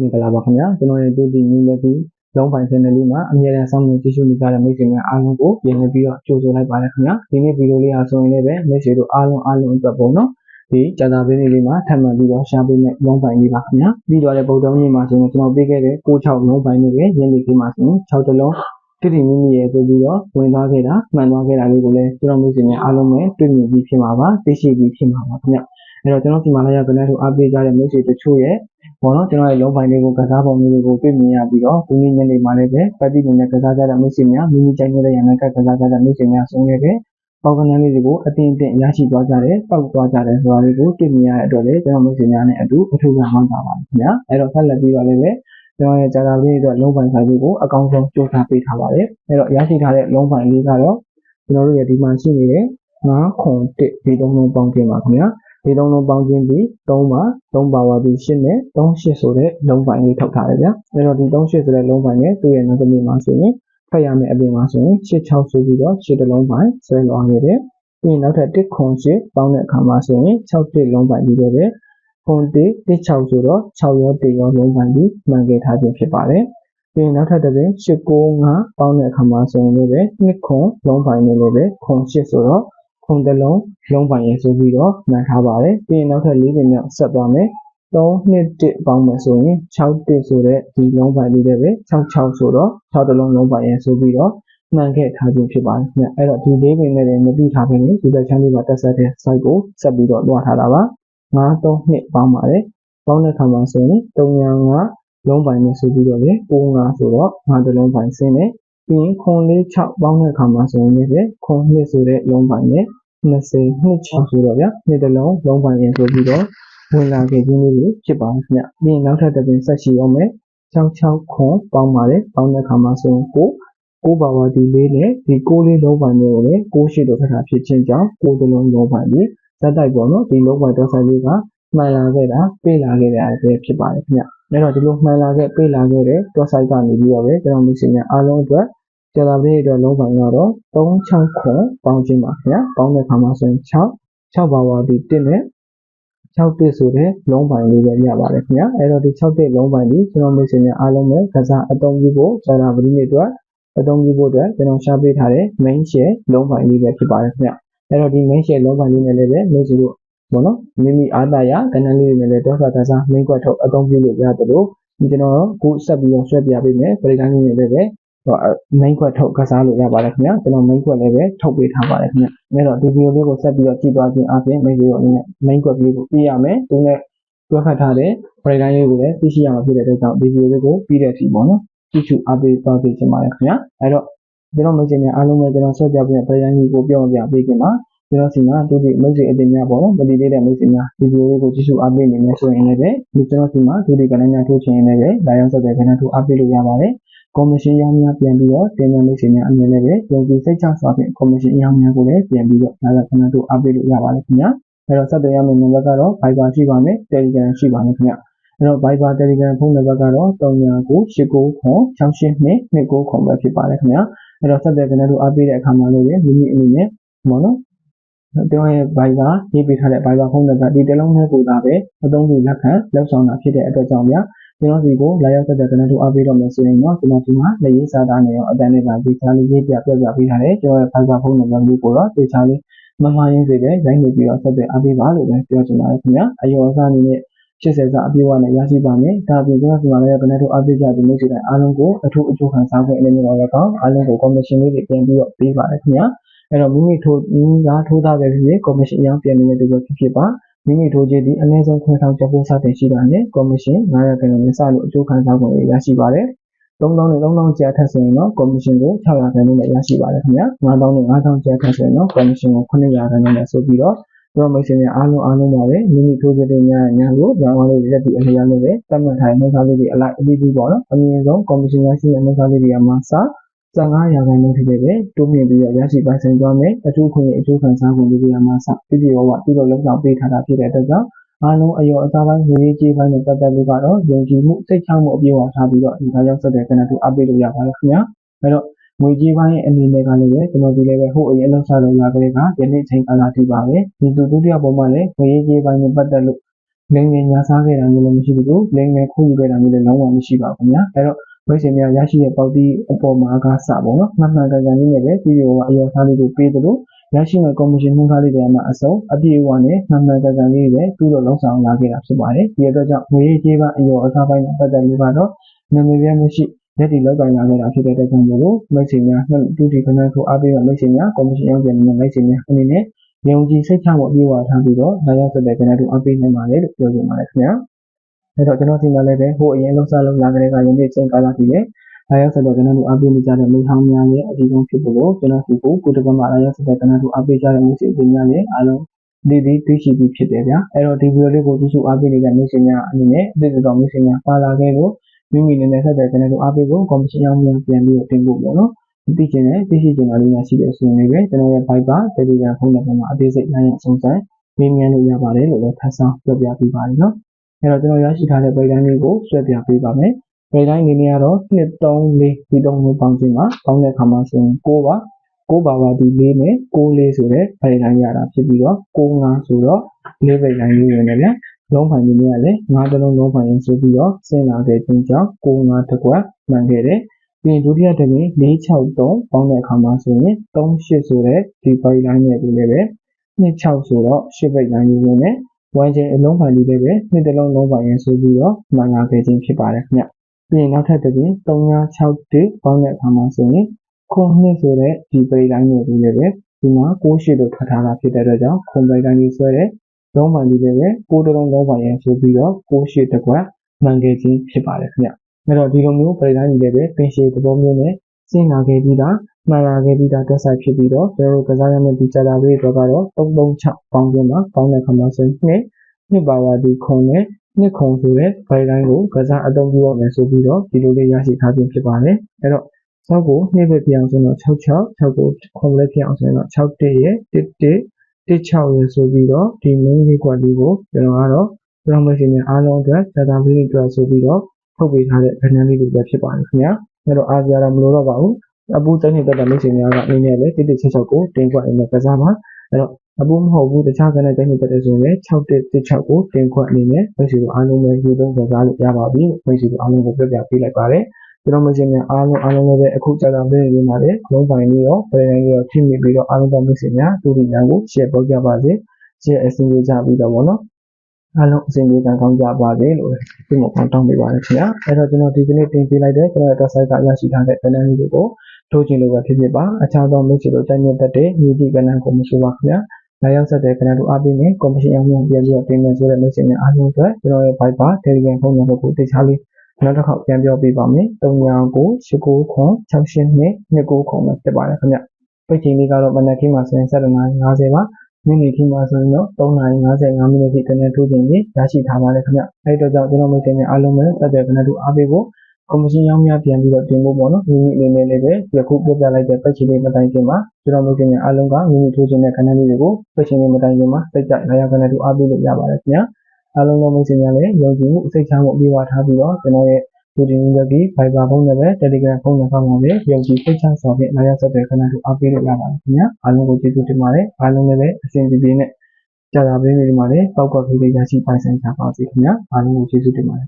မင်္ဂလာပါခင်ဗျာကျွန်တော်ရဲ့တူတီနည်းလက်ပြီးလုံးပိုင် channel လေးမှာအမြဲတမ်းစောင့်မျှော်ကြည့်ရှုနေကြတဲ့မိတ်ဆွေများအားလုံးကိုပြန်လည်ပြီးတော့ကြိုဆိုလိုက်ပါတယ်ခင်ဗျာဒီနေ့ဗီဒီယိုလေးအားဆိုရင်လည်းပဲမိတ်ဆွေတို့အားလုံးအားလုံးအတွက်ပေါ့နော်ဒီကြာတာပင်းလေးမှာထပ်မံပြီးတော့ရှားပေးမဲ့လုံးပိုင်လေးပါခင်ဗျာပြီးတော့လည်းဗုဒ္ဓမြင့်မှာဆိုရင်ကျွန်တော်ပေးခဲ့တဲ့96လုံးပိုင်လေးပဲညနေခင်းမှာဆိုရင်6တလုံးတိတိမိမိရဲ့ဆိုပြီးတော့ဝင်သွားခဲ့တာမှန်သွားခဲ့တာလေးကိုလည်းကျွန်တော်မိတ်ဆွေများအားလုံးပဲတွေ့မြင်ပြီးဖြစ်မှာပါသိရှိပြီးဖြစ်မှာပါခင်ဗျအဲ့တော့ကျွန်တော်ဒီမှာလည်းကလည်းတို့အားပေးကြတဲ့မိတ်ဆွေတချို့ရဲ့ ပေါ့နော်ကျွန်တော်ရဲ့လုံးပိုင်းလေးကိုကစားပုံလေးတွေကိုတွေ့မြင်ရပြီးတော့ဒီနေ့ညနေမှာလည်းပဲပတ်တိနေတဲ့ကစားကြတဲ့မိတ်ဆွေများမိမိကြိုက်နေတဲ့ရန်ကကစားကြတဲ့မိတ်ဆွေများဆုံးခဲ့တဲ့ပေါက်ကနန်းလေးတွေကိုအတင်းအတင်းရရှိသွားကြတယ်ပောက်သွားကြတယ်ဆိုတာလေးကိုတွေ့မြင်ရတဲ့အတွက်လည်းကျွန်တော်မိတ်ဆွေများနဲ့အတူအထူးကမှန်းပါပါခင်ဗျာအဲ့တော့ဆက်လက်ပြီးတော့လည်းပဲကျွန်တော်ရဲ့ဂျာတာလေးအတွက်လုံးပိုင်းဆိုင်လေးကိုအကောင်းဆုံးစူးစမ်းပေးထားပါတယ်အဲ့တော့ရရှိထားတဲ့လုံးပိုင်းလေးကတော့ကျွန်တော်တို့ရဲ့ဒီမှာရှိနေတဲ့9ခွန်1ဒီသုံးလုံးပေါင်းခြင်းပါခင်ဗျာ ဒီသုံးလုံးပေါင်းခြင်းပြီး3ပါ3ပါဝါပြီး8နဲ့3 8ဆိုတဲ့လုံးပိုင်းလေးထုတ်ထားတယ်ဗျာအဲ့တော့ဒီ3 8ဆိုတဲ့လုံးပိုင်းနဲ့သူ့ရဲ့နောက်တစ်မျိုးမှာဆိုရင်ဖတ်ရမယ့်အပြင်မှာဆိုရင်8 6ဆိုပြီးတော့8တလုံးပိုင်းဆွဲလွှာခဲ့တယ်ပြီးရင်နောက်ထပ်1ခွန်8ပေါင်းတဲ့အခါမှာဆိုရင်6တစ်လုံးပိုင်းပြီးတယ်ပဲခွန်1 1 6ဆိုတော့6ရော1ရောလုံးပိုင်းပြီးမှန်ခဲ့ထားခြင်းဖြစ်ပါတယ်ပြီးရင်နောက်ထပ်တစ်ပြင်8 9 5ပေါင်းတဲ့အခါမှာဆိုရင်လည်း2ခွန်လုံးပိုင်းနဲ့လည်းပဲခွန်8ဆိုတော့ ခုံတစ်လုံးလုံးပိုင်ရဆိုပြီးတော့မှန်ထားပါတယ်ပြီးရင်နောက်ထပ်၄ပင်မြောက်ဆက်သွားမယ်3နှစ်1ပေါင်းမယ်ဆိုရင်6တစ်ဆိုတဲ့ဒီလုံးပိုင်လေးတွေပဲ66ဆိုတော့6တလုံးလုံးပိုင်ရဆိုပြီးတော့မှန်ခဲ့ထားခြင်းဖြစ်ပါတယ်ခင်ဗျအဲ့တော့ဒီလေးပင်နဲ့လည်းမပြီးထားဘဲနဲ့ဒီဘက်ချမ်းလေးမှာတက်ဆက်တဲ့ site ကိုဆက်ပြီးတော့တွားထားတာပါ9 3နှစ်ပေါင်းပါတယ်ပေါင်းတဲ့ခါမှာဆိုရင်305လုံးပိုင်နဲ့ဆိုပြီးတော့လေ95ဆိုတော့5တလုံးပိုင်ဆင်းတယ် ပြီးရင်ခွန်လေး6ပေါင်းတဲ့အခါမှာဆိုရင်လည်းခွန်နှစ်ဆိုတဲ့လုံးပိုင်းနဲ့20နှစ်6ဆိုတော့ဗျာနှစ်တလုံးလုံးပိုင်းရင်ဆိုပြီးတော့ဝင်လာခဲ့ခြင်းလေးတွေဖြစ်ပါတယ်ခင်ဗျပြီးရင်နောက်ထပ်တစ်ပင်ဆက်ရှိအောင်မယ်66ခွန်ပေါင်းပါတယ်ပေါင်းတဲ့အခါမှာဆိုရင်ကိုကိုပါဝါဒီလေးနဲ့ဒီကိုလေးလုံးပိုင်းတွေကိုလည်းကိုရှိတော့ထပ်တာဖြစ်ခြင်းကြောင့်ကိုတလုံးလုံးပိုင်းပြီးဇက်တိုက်ပေါ့နော်ဒီလုံးပိုင်းတော့ဆိုင်လေးကမှန်လာခဲ့တာပေးလာခဲ့တဲ့အပဲဖြစ်ပါတယ်ခင်ဗျအဲ့တော့ဒီလိုမှန်လာခဲ့ပေးလာခဲ့တဲ့တွက်ဆိုင်ကနေပြီးတော့ပဲကျွန်တော်မိတ်ဆွေများအားလုံးအတွက် ကျလာပေးအတွက်လုံးပိုင်းကတော့36ခွန်ပေါင်းခြင်းပါခင်ဗျာပေါင်းတဲ့အခါမှာဆိုရင်6 6ပါဝါဒီ1နဲ့6တစ်ဆိုတဲ့လုံးပိုင်းလေးပဲရပါတယ်ခင်ဗျာအဲ့တော့ဒီ6တစ်လုံးပိုင်းဒီကျွန်တော်မိတ်ဆွေများအားလုံးပဲကစားအသုံးပြုဖို့ကျလာပရိနိအတွက်အသုံးပြုဖို့အတွက်ကျွန်တော်ရှာပေးထားတဲ့ main share လုံးပိုင်းလေးပဲဖြစ်ပါတယ်ခင်ဗျအဲ့တော့ဒီ main share လုံးပိုင်းလေးနဲ့လည်းပဲမိတ်ဆွေတို့ဘောနော်မိမိအားသာရကဏ္ဍလေးတွေနဲ့လည်းတော့ကစား main ကွက်ထုတ်အသုံးပြုလို့ရတယ်လို့ဒီကျွန်တော်ကိုဆက်ပြီးတော့ဆွဲပြပေးမယ်ပရိကန်လေးတွေလည်းပဲ ဟို main ခွက်ထုတ်ကစားလို့ရပါတယ်ခင်ဗျာကျွန်တော် main ခွက်လည်းပဲထုတ်ပေးထားပါတယ်ခင်ဗျာအဲတော့ဒီဗီဒီယိုလေးကိုဆက်ပြီးတော့ကြည့်သွားခြင်းအပြင် main ဗီဒီယိုအနေနဲ့ main ခွက်လေးကိုပြရမယ်သူနဲ့တွဲခတ်ထားတဲ့ break line လေးကိုလည်းသိရှိရမှာဖြစ်တဲ့အတွက်ကြောင့်ဒီဗီဒီယိုလေးကိုပြီးတဲ့အထိပေါ့နော်ကြည့်ချူအားပေးသွားပေးချင်ပါတယ်ခင်ဗျာအဲတော့ကျွန်တော်မိတ်ဆွေများအားလုံးပဲကျွန်တော်ဆက်ပြပေးတဲ့ break line လေးကိုပြောပြပေးခင်မှာကျွန်တော်စီမှာတူတီမိတ်ဆွေအတင်များပေါ့နော်မတည်သေးတဲ့မိတ်ဆွေများဒီဗီဒီယိုလေးကိုကြည့်ရှုအားပေးနေမယ်ဆိုရင်လည်းဒီကျွန်တော်စီမှာတူတီကဏ္ဍများထိုးချင်ရင်လည်းလာရောက်ဆက်တဲ့ကဏ္ဍထိုးအားပေးလို့ရပါတယ် ကော်မရှင်ရောင်းများပြန်ပြီးတော့တင်ပြမိတ်ဆွေများအမြင်နဲ့ပဲယုံကြည်စိတ်ချစွာဖြင့်ကော်မရှင်ရောင်းများကိုလည်းပြန်ပြီးတော့လာရောက်ခဏတို့အားပေးလို့ရပါတယ်ခင်ဗျာအဲတော့ဆက်သွယ်ရမယ့်နံပါတ်ကတော့ Viber ရှိပါမယ် Telegram ရှိပါမယ်ခင်ဗျာအဲတော့ Viber Telegram ဖုန်းနံပါတ်ကတော့39989229ခွန်ပဲဖြစ်ပါတယ်ခင်ဗျာအဲတော့ဆက်သွယ်ကနေတို့အားပေးတဲ့အခါမှာလည်းမိမိအနေနဲ့ဘောနော်တော့ရဲ့ Viber ရေးပေးထားတဲ့ Viber ဖုန်းနံပါတ်ဒီတလုံးနဲ့ပို့တာပဲအသုံးပြုလက်ခံလောက်ဆောင်တာဖြစ်တဲ့အတွက်ကြောင့်ဗျာ ကျွန်တော်စီကိုလာရောက်တဲ့ကနတူအားပေးတော့မယ်ဆိုရင်တော့ကျွန်တော်ဒီမှာလက်ရေးစာသားနဲ့ရောအတန်းနဲ့ပါဒီချာလေးရေးပြပြပြပေးထားတယ်ကျွန်တော်ရဲ့ Viber ဖုန်းနံပါတ်လေးကိုတော့ဒီချာလေးမမရင်းစေပဲရိုင်းနေပြီးတော့ဆက်သွယ်အားပေးပါလို့ပဲပြောချင်ပါတယ်ခင်ဗျာအယောအစားအနေနဲ့80စာအပြည့်အဝနဲ့ရရှိပါမယ်ဒါပြင်ကျွန်တော်ဒီမှာလည်းကနတူအားပေးကြတဲ့မိတ်ဆွေတိုင်းအားလုံးကိုအထူးအကျိုးခံစားခွင့်အနေနဲ့တော့လည်းကောင်းအားလုံးကိုကော်မရှင်လေးတွေပြန်ပြီးတော့ပေးပါတယ်ခင်ဗျာအဲ့တော့မိမိထိုးမိသားထိုးသားပဲဖြစ်ဖြစ်ကော်မရှင်အရောင်းပြန်နေတဲ့တူပဲဖြစ်ဖြစ်ပါ မိမိထိုးခြင်းဒီအနည်းဆုံးခွင့်ထောင်ချက်ဖို့စတင်ရှိတာနဲ့ကော်မရှင်900ခန့်နဲ့စလို့အကျိုးခံစားခွင့်ရရှိပါတယ်3000နဲ့3000ကျပ်ထက်ဆိုရင်တော့ကော်မရှင်ကို600ခန့်နဲ့ရရှိပါတယ်ခင်ဗျာ9000နဲ့9000ကျပ်ထက်ဆိုရင်တော့ကော်မရှင်ကို900ခန့်နဲ့ဆိုပြီးတော့ကျွန်တော်မိတ်ဆွေများအားလုံးအားလုံးပါပဲမိမိထိုးခြင်းတွေများညာကိုကြောင်းလေးတွေလက်ပြီးအလျားလေးပဲတတ်မှတ်ထားတဲ့နှုတ်သားလေးတွေအလိုက်အပြီးပြီးပေါ့နော်အမြင့်ဆုံးကော်မရှင်ရရှိတဲ့နှုတ်သားလေးတွေကမှစ 15ရာခိုင်နှုန်းထိပဲတိုးမြင့်ပြီးရရှိပိုင်ဆိုင်သွားမယ်အထူးခွင့်အကျိုးခံစားခွင့်တွေရမှာစပြည့်ပြည့်ဝဝပြုလုပ်လုပ်ဆောင်ပေးထားတာဖြစ်တဲ့အတွက်ကြောင့်အားလုံးအယောအစားပိုင်းငွေကြေးပိုင်းနဲ့ပတ်သက်လို့ကတော့ယုံကြည်မှုစိတ်ချမှုအပြည့်အဝထားပြီးတော့ဒီကရောက်ဆက်တဲ့ကဏ္ဍတူအပ်ပေးလို့ရပါတယ်ခင်ဗျာအဲတော့ငွေကြေးပိုင်းအနေနဲ့ကလည်းပဲကျွန်တော်ဒီလည်းပဲဟိုအရင်အလုပ်စားလို့ရကြတဲ့ကယနေ့ချိန်ကာလထိပါပဲဒီသူဒုတိယပုံမှန်လည်းငွေကြေးပိုင်းနဲ့ပတ်သက်လို့လိမ်ငယ်ညာစားခဲ့တာမျိုးလည်းမရှိဘူးလိမ်ငယ်ခိုးယူခဲ့တာမျိုးလည်းလုံးဝမရှိပါဘူးခင်ဗျာအဲ့တော့ မိတ်ဆွေများရရှိတဲ့ပေါက်တီးအပေါ်မှာကစပေါ့နော်မှန်မှန်ကန်ကန်လေးနဲ့ပဲပြီးရောအယောသားလေးတွေပေးသလိုရရှိမဲ့ကော်မရှင်နှင်းကားလေးတွေမှာအစုံအပြည့်အဝနဲ့မှန်မှန်ကန်ကန်လေးတွေပဲပြုလို့လုံဆောင်လာခဲ့တာဖြစ်ပါတယ်ဒီအတွက်ကြောင့်ငွေရေးကြေးပအယောအစားပိုင်းနဲ့ပတ်သက်လို့ကတော့နာမည်ပြမရှိရက်တီလောက်ကိုင်လာခဲ့တာဖြစ်တဲ့အတွက်ကြောင့်မို့လို့မိတ်ဆွေများတူတီခဏထိုးအားပေးတဲ့မိတ်ဆွေများကော်မရှင်ရောက်တဲ့မိတ်ဆွေများအနေနဲ့ယုံကြည်စိတ်ချမှုအပြည့်အဝထားပြီးတော့လာရောက်ဆက်တဲ့ကျွန်တော်တို့အားပေးနိုင်ပါတယ်လို့ပြောချင်ပါတယ်ခင်ဗျာ အဲ့တော့ကျွန်တော်ဒီမှာလည်းပဲဟိုအရင်လောက်စားလောက်လာကြတဲ့ကယနေ့ချိန်ကာလတည်တယ်လာရောက်ဆက်တဲ့ကျွန်တော်တို့အားပေးနေကြတဲ့မိဟောင်းများရဲ့အဒီဆုံးဖြစ်ဖို့ကိုကျွန်တော်ဒီကိုကိုတကမှာလာရောက်ဆက်တဲ့ကျွန်တော်တို့အားပေးကြတဲ့မျိုးစိအများရဲ့အားလုံးဒီဒီသိရှိပြီးဖြစ်တယ်ဗျာအဲ့တော့ဒီဗီဒီယိုလေးကိုကြည့်ရှုအားပေးနေတဲ့မျိုးစိများအနေနဲ့အသစ်တော်မျိုးစိများပါလာခဲ့လို့မိမိနဲ့နဲ့ဆက်တဲ့ကျွန်တော်တို့အားပေးဖို့ကော်မရှင်အောင်များပြန်ပြီးတင်ဖို့ပေါ့နော်သိချင်တယ်သိရှိချင်တာလေးများရှိတဲ့ဆိုရင်လည်းကျွန်တော်ရဲ့ Viber Telegram ဖုန်းနံပါတ်မှာအသေးစိတ်နိုင်အောင်စုံစမ်းမြင်မြန်လို့ရပါတယ်လို့လည်းထပ်ဆောင်ပြောပြပေးပါတယ်နော် အဲ့တော့ကျွန်တော်ရရှိထားတဲ့ပိတ်တိုင်းလေးကိုဆွဲပြပေးပါမယ်ပိတ်တိုင်းအနေနဲ့ကတော့2 3 4ဒီတုံးမျိုးပေါင်းခြင်းမှာပေါင်းတဲ့အခါမှာဆိုရင်6ပါ6ပါပါဒီ4နဲ့6 4ဆိုတဲ့ပိတ်တိုင်းရတာဖြစ်ပြီးတော့6 5ဆိုတော့4ပိတ်တိုင်းလေးဝင်တယ်ဗျလုံးဖိုင်ကြီးတွေကလည်းငါးတလုံးလုံးဖိုင်ရင်ဆိုပြီးတော့ဆင်းလာတဲ့ခြင်းကြောင့်6 5တစ်ကွက်မှန်ခဲ့တယ်ပြီးရင်ဒုတိယတစ်ပြင်463ပေါင်းတဲ့အခါမှာဆိုရင်38ဆိုတဲ့ဒီပိုက်လိုင်းနဲ့ဒီလည်းပဲ26ဆိုတော့10ပိတ်လိုင်းယူရင်းနဲ့ ဝိုင်းချင်းအလုံးပိုင်လေးလည်းပဲနှစ်တလုံးလုံးပိုင်ရင်ဆိုပြီးတော့မှန်လာခဲ့ခြင်းဖြစ်ပါတယ်ခင်ဗျပြီးရင်နောက်ထပ်တစ်ပြင်3961ပေါင်းတဲ့အခါမှာဆိုရင်ခုနှစ်ဆိုတဲ့ဒီပိတ်လိုင်းနဲ့ဒီလည်းပဲဒီမှာ68လို့ထွက်ထားတာဖြစ်တဲ့အတွက်ကြောင့်ခုပိတ်လိုင်းကြီးဆွဲတဲ့လုံးပိုင်လေးလည်းပဲ6တလုံးလုံးပိုင်ရင်ဆိုပြီးတော့68တကွမှန်ခဲ့ခြင်းဖြစ်ပါတယ်ခင်ဗျအဲ့တော့ဒီလိုမျိုးပိတ်လိုင်းကြီးလည်းပဲပင်ရှည်သဘောမျိုးနဲ့စင်လာခဲ့ပြီးသား မှန်လာခဲ့ပြီးသားတက်ဆိုင်ဖြစ်ပြီးတော့ကျွန်တော်တို့ကစားရမယ့်ဒီဂျာတာလေးတွေကတော့336ပေါင်းခြင်းမှာပေါင်းတဲ့ခါမှာဆိုရင်နှစ်နှစ်ပါဝါဒီခုံနဲ့နှစ်ခုံဆိုတဲ့ဘိုင်လိုင်းကိုကစားအသုံးပြုရမယ်ဆိုပြီးတော့ဒီလိုလေးရရှိထားခြင်းဖြစ်ပါတယ်အဲ့တော့6ကိုနှစ်ပဲပြောင်းဆိုတော့66 6ကိုခုံလေးပြောင်းဆိုတော့61ရဲ့11 16ရဲ့ဆိုပြီးတော့ဒီ main လေးကွက်လေးကိုကျွန်တော်ကတော့ promotion နဲ့အားလုံးအတွက် data လေးတွေအတွက်ဆိုပြီးတော့ထုတ်ပေးထားတဲ့ခဏလေးတွေပဲဖြစ်ပါတယ်ခင်ဗျာအဲ့တော့အားစရာတော့မလိုတော့ပါဘူး အပူစိတ်နေတဲ့မိတ်ဆွေများကအနေနဲ့လည်းတိတိကျကျကိုတင်ခွက်အနေနဲ့ကစားပါအဲ့တော့အပူမဟုတ်ဘူးတခြားကလည်းတိတ်နေတဲ့ဆိုရင်6116ကိုတင်ခွက်အနေနဲ့မိတ်ဆွေတို့အားလုံးပဲယူသုံးကစားလို့ရပါပြီမိတ်ဆွေတို့အားလုံးကိုပြပြပေးလိုက်ပါတယ်ကျွန်တော်မိတ်ဆွေများအားလုံးအားလုံးလည်းပဲအခုကြာကြာပေးနေပါလေအလုံးပိုင်းလေးရောပြည်တိုင်းလေးရောထိမိပြီးတော့အားလုံးသောမိတ်ဆွေများတူတီများကို share ပို့ကြပါစေ share အစီအစဉ်ကြပြီးတော့ဗောနော်အားလုံးအစဉ်ပြေကံကောင်းကြပါစေလို့ဒီမှာပေါင်းတောင်းပေးပါရခင်ဗျာအဲ့တော့ကျွန်တော်ဒီကနေ့တင်ပေးလိုက်တဲ့ကျွန်တော်ရဲ့ website ကရရှိထားတဲ့ဗလန်လေးတွေကို ထိုးချင်လို့ပဲဖြစ်ဖြစ်ပါအခြားသောမိတ်ဆွေတို့ကြိုက်မြတ်တဲ့ညီတီကဏ္ဍကိုမဆိုပါခင်ဗျာလာရောက်ဆက်တဲ့ကဏ္ဍတို့အားပေးနေကော်မရှင်အောင်မှုပြန်ပြီးတော့တင်မယ်ဆိုတဲ့မိတ်ဆွေများအားလုံးအတွက်ကျွန်တော်ရဲ့ Viber Telegram ဖုန်းနံပါတ်ကိုတခြားလေးနောက်တစ်ခေါက်ပြန်ပြောပေးပါမယ်399869 682 29ခုပဲဖြစ်ပါတယ်ခင်ဗျပိတ်ချိန်လေးကတော့မနက်ခင်းမှာဆိုရင်7:50ပါညနေခင်းမှာဆိုရင်တော့3:55မိနစ်ထိတနက်ထိုးချိန်ကြီးရရှိထားပါတယ်ခင်ဗျအဲ့တော့ကြောင့်ကျွန်တော်မိတ်ဆွေများအားလုံးပဲဆက်တဲ့ကဏ္ဍတို့အားပေးဖို့ ကော်မရှင်ရောင်းများပြန်ပြီးတော့တင်ဖို့ပေါ့နော်မိမိအနေနဲ့လည်းပဲယခုပြပြလိုက်တဲ့ပတ်ချီလေးမတိုင်ခင်မှာကျွန်တော်တို့ချင်းအားလုံးကမိမိထိုးခြင်းတဲ့ခဏလေးတွေကိုပတ်ချီလေးမတိုင်ခင်မှာစိတ်ကြိုက်လာရခဏတူအားပေးလို့ရပါတယ်ခင်ဗျာအားလုံးသောမိတ်ဆွေများလည်းယုံကြည်မှုစိတ်ချမှုအပြည့်အဝထားပြီးတော့ကျွန်တော်ရဲ့လူတင်ရည်ကြီး Viber ဖုန်းနဲ့ပဲ Telegram ဖုန်းနဲ့ပေါင်းပါပဲယုံကြည်စိတ်ချဆောင်ဖြင့်လာရဆက်တဲ့ခဏတူအားပေးလို့ရပါတယ်ခင်ဗျာအားလုံးကိုကျေးဇူးတင်ပါတယ်အားလုံးလည်းပဲအစဉ်ပြေပြေနဲ့ကြာတာပေးနေဒီမှာလည်းပောက်ကွက်လေးတွေရရှိပိုင်ဆိုင်ကြပါစေခင်ဗျာအားလုံးကိုကျေးဇူးတင်ပါတယ်